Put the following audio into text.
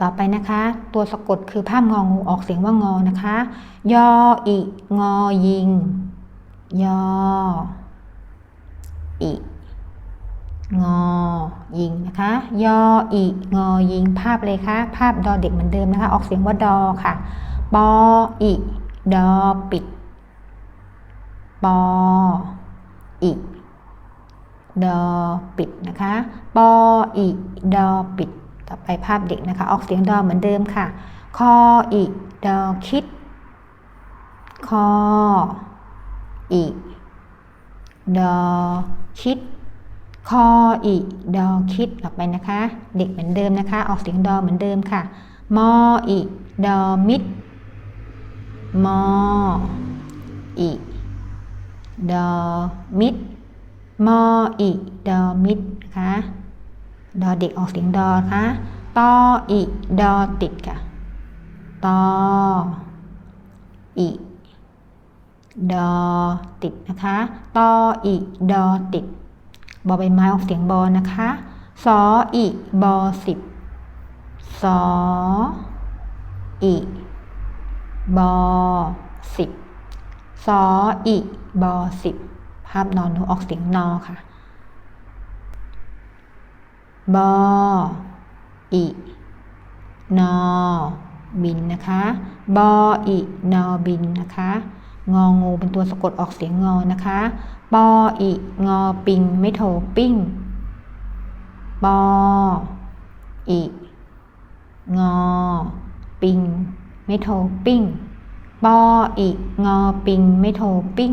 ต่อไปนะคะ ตัวสะกดคือภาพงองูออกเสียงว่างอนะคะ ยออิงอยิง ยออิงอยิงนะคะ ยออิงอยิง ภาพเลยคะภาพดอเด็กเหมือนเดิมนะคะ ออกเสียงว่าดอค่ะ ปออิดอปิด ปออิดอปิดนะคะ ปออิดอปิด ต่อไปภาพเด็กนะคะ ออกเสียงดอเหมือนเดิมค่ะ คออิดอคิด คออิดอคิด คออิดอคิดต่อไปนะคะ เด็กเหมือนเดิมนะคะ ออกเสียงดอเหมือนเดิมค่ะ มออิดอมิด มออิดอมิด มออิดอมิดนะคะ ดอเด็กออกเสียงดอคะตออิดอติดค่ะ ตออิดอติดนะคะ ตออิดอติด บอใบไม้ออกเสียงบอนะคะสออิบอสิบสออิบอสิบสออิบอสิบภาพนอนหนูออกเสียงนอค่ะ บออินอบินนะคะ บออินอบินนะคะ งองูเป็นตัวสะกดออกเสียงงอนะคะ ปออิงอปิง ไม่โทปิ้ง ปออิงอปิง ไม่โทปิ้ง ปออิงอปิง ไม่โทปิ้ง